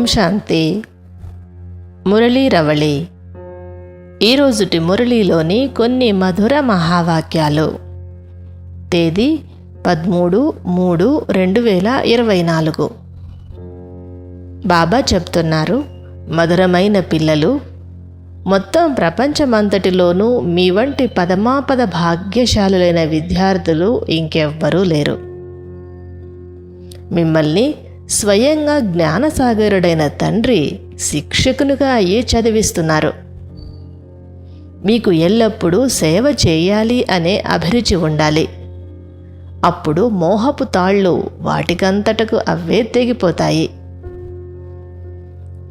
ఓం శాంతి. మురళీ రవళి. ఈరోజుటి మురళీలోని కొన్ని మధుర మహావాక్యాలు. తేదీ పదమూడు మూడు రెండు వేల ఇరవై నాలుగు. బాబా చెప్తున్నారు మధురమైన పిల్లలు మొత్తం ప్రపంచమంతటిలోనూ మీ వంటి పదమాపద భాగ్యశాలులైన విద్యార్థులు ఇంకెవ్వరూ లేరు. మిమ్మల్ని స్వయంగా జ్ఞానసాగరుడైన తండ్రి శిక్షకునిగా అయ్యి చదివిస్తున్నారు. మీకు ఎల్లప్పుడూ సేవ చేయాలి అనే అభిరుచి ఉండాలి. అప్పుడు మోహపు తాళ్ళు వాటికంతటకు అవే తెగిపోతాయి.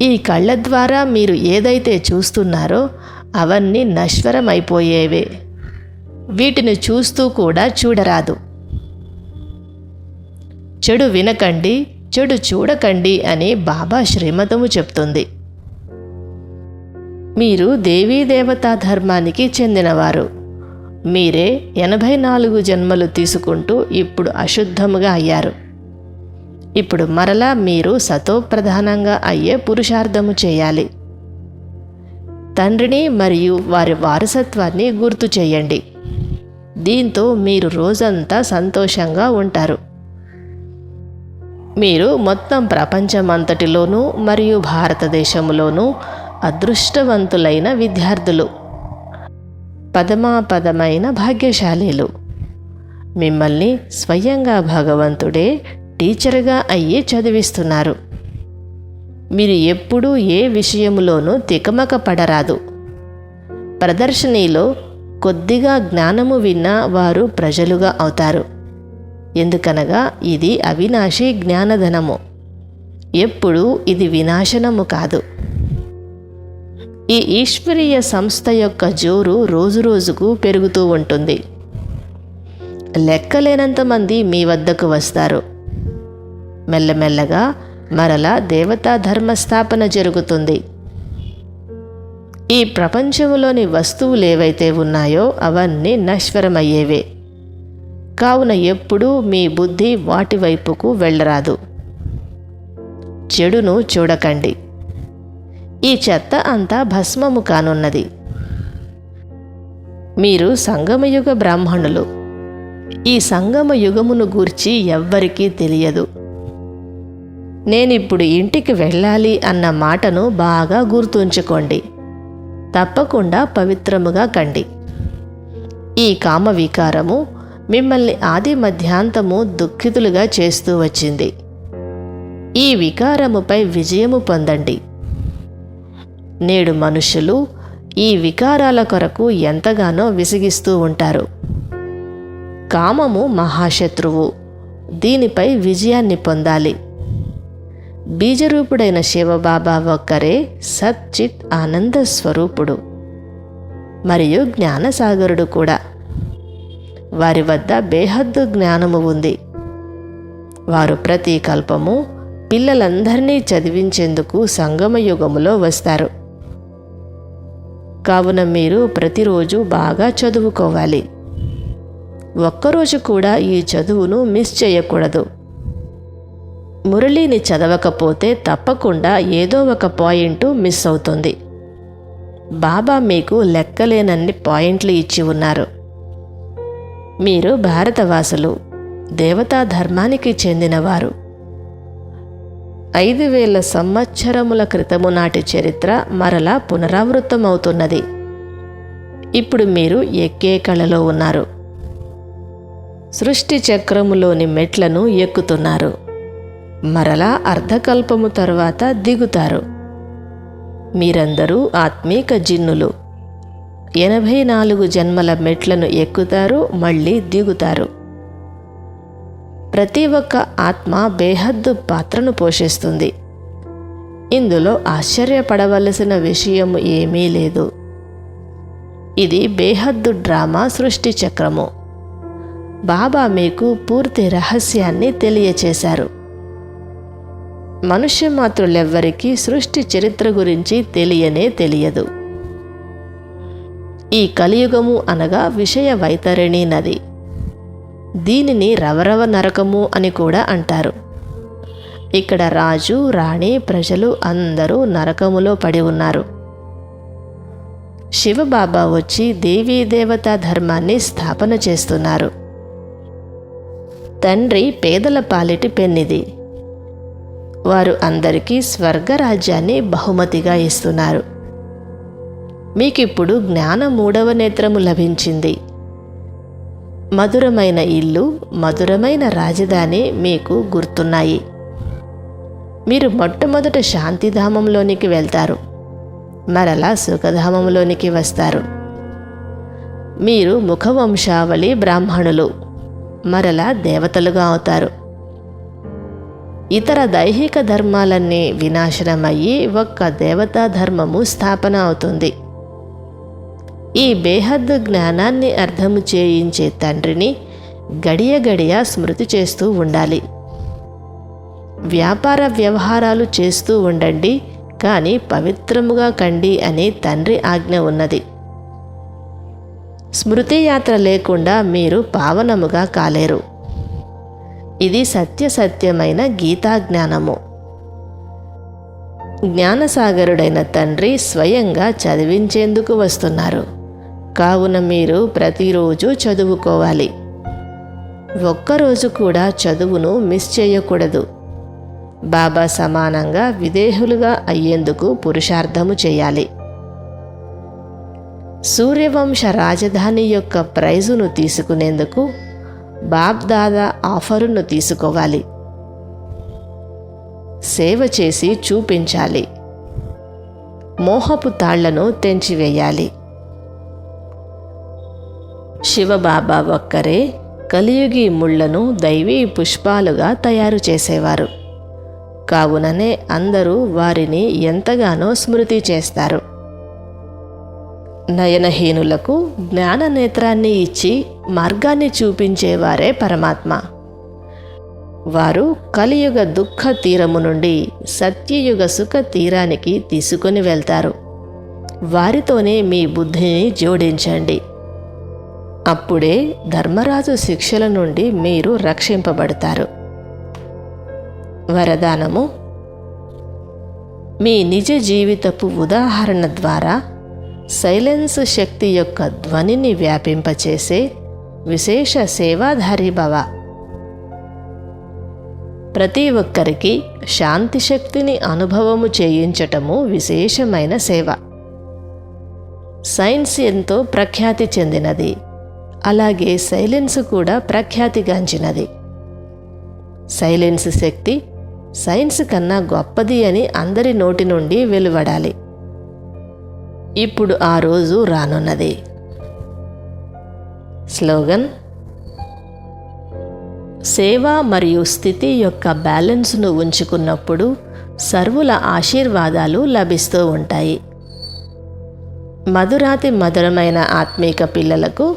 ఈ కళ్ళ ద్వారా మీరు ఏదైతే చూస్తున్నారో అవన్నీ నశ్వరమైపోయేవే. వీటిని చూస్తూ కూడా చూడరాదు. చెడు వినకండి చెడు చూడకండి అని బాబా శ్రీమతము చెప్తుంది. మీరు దేవీ దేవతా ధర్మానికి చెందినవారు. మీరే ఎనభై నాలుగు జన్మలు తీసుకుంటూ ఇప్పుడు అశుద్ధముగా అయ్యారు. ఇప్పుడు మరలా మీరు సతోప్రధానంగా అయ్యే పురుషార్థము చేయాలి. తండ్రిని మరియు వారి వారసత్వాన్ని గుర్తు చేయండి. దీంతో మీరు రోజంతా సంతోషంగా ఉంటారు. మీరు మొత్తం ప్రపంచమంతటిలోనూ మరియు భారతదేశంలోనూ అదృష్టవంతులైన విద్యార్థులు. పదమాపదమైన భాగ్యశాలీలు. మిమ్మల్ని స్వయంగా భగవంతుడే టీచర్గా అయ్యి చదివిస్తున్నారు. మీరు ఎప్పుడూ ఏ విషయంలోనూ తికమక పడరాదు. ప్రదర్శనీలో కొద్దిగా జ్ఞానము విన్న వారు ప్రజలుగా అవుతారు. ఎందుకనగా ఇది అవినాశి జ్ఞానధనము. ఎప్పుడు ఇది వినాశనము కాదు. ఈ ఈశ్వరీయ సంస్థ యొక్క జోరు రోజురోజుకు పెరుగుతూ ఉంటుంది. లెక్కలేనంతమంది మీ వద్దకు వస్తారు. మెల్లమెల్లగా మరలా దేవతా ధర్మస్థాపన జరుగుతుంది. ఈ ప్రపంచంలోని వస్తువులు ఏవైతే ఉన్నాయో అవన్నీ నశ్వరమయ్యేవే. కావున ఎప్పుడూ మీ బుద్ధి వాటి వైపుకు వెళ్ళరాదు. చెడును చూడకండి. ఈ చెత్త అంతా భస్మము కానున్నది. మీరు సంగమయుగ బ్రాహ్మణులు. ఈ సంగమ యుగమును గూర్చి ఎవ్వరికీ తెలియదు. నేనిప్పుడు ఇంటికి వెళ్ళాలి అన్న మాటను బాగా గుర్తుంచుకోండి. తప్పకుండా పవిత్రముగా కండి. ఈ కామ వికారము మిమ్మల్ని ఆది మధ్యాంతము దుఃఖితులుగా చేస్తూ వచ్చింది. ఈ వికారముపై విజయము పొందండి. నేడు మనుషులు ఈ వికారాల కొరకు ఎంతగానో విసిగిస్తూ ఉంటారు. కామము మహాశత్రువు దీనిపై విజయాన్ని పొందాలి. బీజరూపుడైన శివబాబా ఒక్కరే సచ్చిత్ ఆనంద స్వరూపుడు మరియు జ్ఞానసాగరుడు కూడా. వారి వద్ద బేహద్దు జ్ఞానము ఉంది. వారు ప్రతి కల్పము పిల్లలందరినీ చదివించేందుకు సంగమ యుగములో వస్తారు. కావున మీరు ప్రతిరోజు బాగా చదువుకోవాలి. ఒక్కరోజు కూడా ఈ చదువును మిస్ చేయకూడదు. మురళిని చదవకపోతే తప్పకుండా ఏదో ఒక పాయింట్ మిస్ అవుతుంది. బాబా మీకు లెక్కలేనన్ని పాయింట్లు ఇచ్చి ఉన్నారు. మీరు భారతవాసులు దేవతా ధర్మానికి చెందినవారు. ఐదు వేల సంవత్సరముల క్రితము నాటి చరిత్ర మరలా పునరావృతమవుతున్నది. ఇప్పుడు మీరు ఎక్కే కళలో ఉన్నారు. సృష్టి చక్రములోని మెట్లను ఎక్కుతున్నారు. మరలా అర్ధకల్పము తర్వాత దిగుతారు. మీరందరూ ఆత్మీక జిన్నులు. ఎనభై నాలుగు జన్మల మెట్లను ఎక్కుతారు మళ్ళీ దిగుతారు. ప్రతి ఒక్క ఆత్మ బేహద్దు పాత్రను పోషిస్తుంది. ఇందులో ఆశ్చర్యపడవలసిన విషయం ఏమీ లేదు. ఇది బేహద్దు డ్రామా సృష్టి చక్రము. బాబా మీకు పూర్తి రహస్యాన్ని తెలియచేశారు. మనుష్య మాతృలెవ్వరికీ సృష్టి చరిత్ర గురించి తెలియనే తెలియదు. ఈ కలియుగము అనగా విషయ వైతరిణి నది. దీనిని రవరవ నరకము అని కూడా అంటారు. ఇక్కడ రాజు రాణి ప్రజలు అందరూ నరకములో పడి ఉన్నారు. శివబాబా వచ్చి దేవీ దేవతా ధర్మాన్ని స్థాపన చేస్తున్నారు. తండ్రి పేదల పాలిటి పెన్నిది వారు అందరికీ స్వర్గరాజ్యాన్ని బహుమతిగా ఇస్తున్నారు. మీకిప్పుడు జ్ఞాన మూడవ నేత్రము లభించింది. మధురమైన ఇల్లు మధురమైన రాజధాని మీకు గుర్తున్నాయి. మీరు మొట్టమొదట శాంతిధామంలోనికి వెళ్తారు. మరలా సుఖధామంలోనికి వస్తారు. మీరు ముఖవంశావళి బ్రాహ్మణులు. మరలా దేవతలుగా అవుతారు. ఇతర దైహిక ధర్మాలన్నీ వినాశనమయ్యి ఒక్క దేవతా ధర్మము స్థాపన అవుతుంది. ఈ బేహద్దు జ్ఞానాన్ని అర్థము చేయించే తండ్రిని గడియ గడియ స్మృతి చేస్తూ ఉండాలి. వ్యాపార వ్యవహారాలు చేస్తూ ఉండండి కానీ పవిత్రముగా కండి అని తండ్రి ఆజ్ఞ ఉన్నది. స్మృతి యాత్ర లేకుండా మీరు పావనముగా కాలేరు. ఇది సత్యసత్యమైన గీతా జ్ఞానము. జ్ఞానసాగరుడైన తండ్రి స్వయంగా చదివించేందుకు వస్తున్నారు. కావున మీరు ప్రతిరోజు చదువుకోవాలి. ఒక్కరోజు కూడా చదువును మిస్ చేయకూడదు. బాబా సమానంగా విదేహులుగా అయ్యేందుకు పురుషార్థము చేయాలి. సూర్యవంశ రాజధాని యొక్క ప్రైజును తీసుకునేందుకు బాబ్దాదా ఆఫరును తీసుకోవాలి. సేవ చేసి చూపించాలి. మోహపు తాళ్ళను తెంచివేయాలి. శివబాబా ఒక్కరే కలియుగి ముళ్ళను దైవీ పుష్పాలుగా తయారు చేసేవారు. కావుననే అందరూ వారిని ఎంతగానో స్మృతి చేస్తారు. నయనహీనులకు జ్ఞాన నేత్రాన్ని ఇచ్చి మార్గాన్ని చూపించేవారే పరమాత్మ. వారు కలియుగ దుఃఖ తీరము నుండి సత్యయుగ సుఖ తీరానికి తీసుకొని వెళ్తారు. వారితోనే మీ బుద్ధిని జోడించండి. అప్పుడే ధర్మరాజు శిక్షల నుండి మీరు రక్షింపబడతారు. వరదానము మీ నిజ జీవితపు ఉదాహరణ ద్వారా సైలెన్స్ శక్తి యొక్క ధ్వనిని వ్యాపింపచేసే విశేష సేవాధారి భవ. ప్రతి ఒక్కరికి శాంతి శక్తిని అనుభవము చేయించటము విశేషమైన సేవ. సైన్స్ ఎంతో ప్రఖ్యాతి చెందినది. అలాగే సైలెన్స్ కూడా ప్రఖ్యాతిగాంచినది. సైలెన్స్ శక్తి సైన్స్ కన్నా గొప్పది అని అందరి నోటి నుండి వెలువడాలి. ఇప్పుడు ఆ రోజు రానున్నది. స్లోగన్ సేవ మరియు స్థితి యొక్క బ్యాలెన్స్ను ఉంచుకున్నప్పుడు సర్వుల ఆశీర్వాదాలు లభిస్తూ ఉంటాయి. మధురాతి మధురమైన ఆత్మీక పిల్లలకు